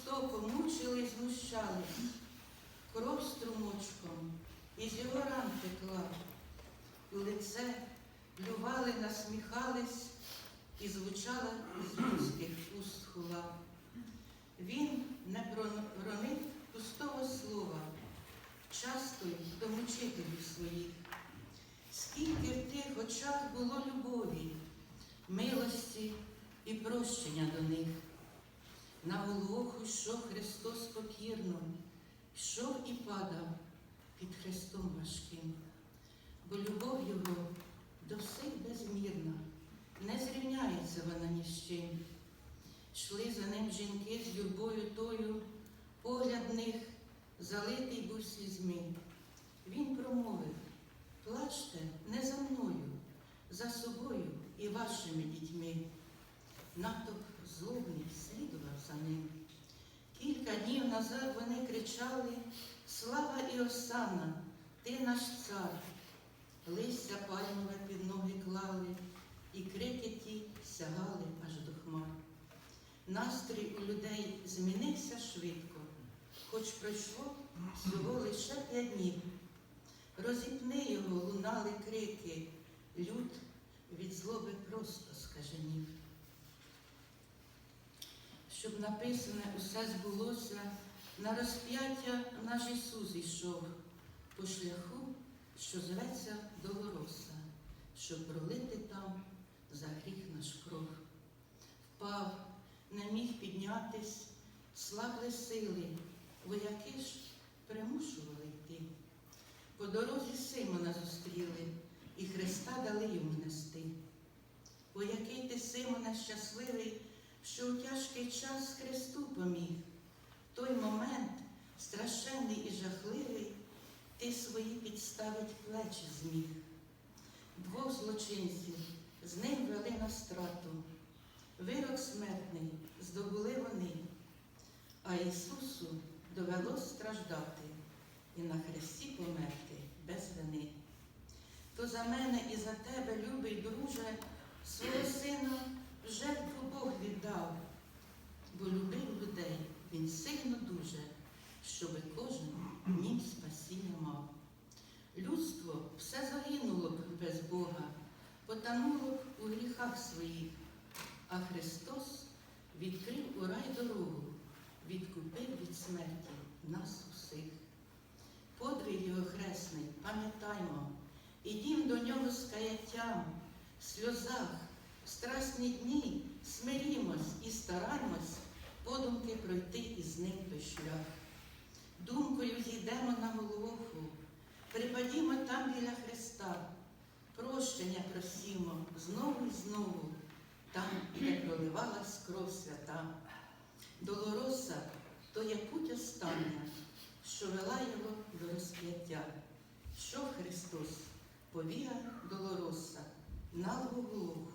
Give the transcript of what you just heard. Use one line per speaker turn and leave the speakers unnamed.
жорстоко мучили й знущали, кров струмочком із його ран текла, у лице плювали, насміхались, і звучала з людських уст хула. Він не проронив пустого слова, часто й до мучителів своїх. Скільки в тих очах було любові, милості і прощення до них. На Голгофу йшов Христос покірно, йшов і падав під хрестом важким, бо любов Його до всіх безмірна, не зрівняється вона ні з чим. Йшли за ним жінки з любою тою, погляд них залитий був слізьми. Він промовив, плачте не за мною, за собою і вашими дітьми. Натовп злобний слідував за ним. Кілька днів назад вони кричали Слава і Осана, ти наш цар. Листя пальмове під ноги клали, і крики ті сягали аж до хмар. Настрій у людей змінився швидко, хоч пройшло всього лише п'ять днів. Розіпни його лунали крики, люд від злоби просто скаженів. Щоб написане усе збулося, на розп'яття наш Ісус ішов по шляху, що зветься Долороса, щоб пролити там за гріх наш кров. Впав, не міг піднятись, слабли сили, вояки ж примушували йти. По дорозі Симона зустріли і Христа дали йому нести. О, який ти, Симоне, щасливий, що у тяжкий час Христу поміг. Той момент, страшенний і жахливий, ти свої підставить плечі зміг. Двох злочинців з ним вели на страту. Вирок смертний здобули вони, а Ісусу довелось страждати і на хресті померти без вини. То за мене і за тебе, любий друже, свого сина жертву Бог віддав, бо любив людей він сильно дуже, щоби кожен нім спасіння мав. Людство все загинуло б без Бога, потонуло у гріхах своїх, а Христос відкрив у рай дорогу, відкупив від смерті нас усіх. Подвиг його хресний, пам'ятаймо, ідім до нього з каяттям, в сльозах, в дні смирімось і стараймось подумки пройти із ним той шлях. Думкою зійдемо на Голгофу, припадімо там біля Христа, прощення просімо знову і знову, там, де проливалась кров свята. Долороса то є путь остання, що вела його до розп'яття. Що Христос повіра долороса на Голгофу,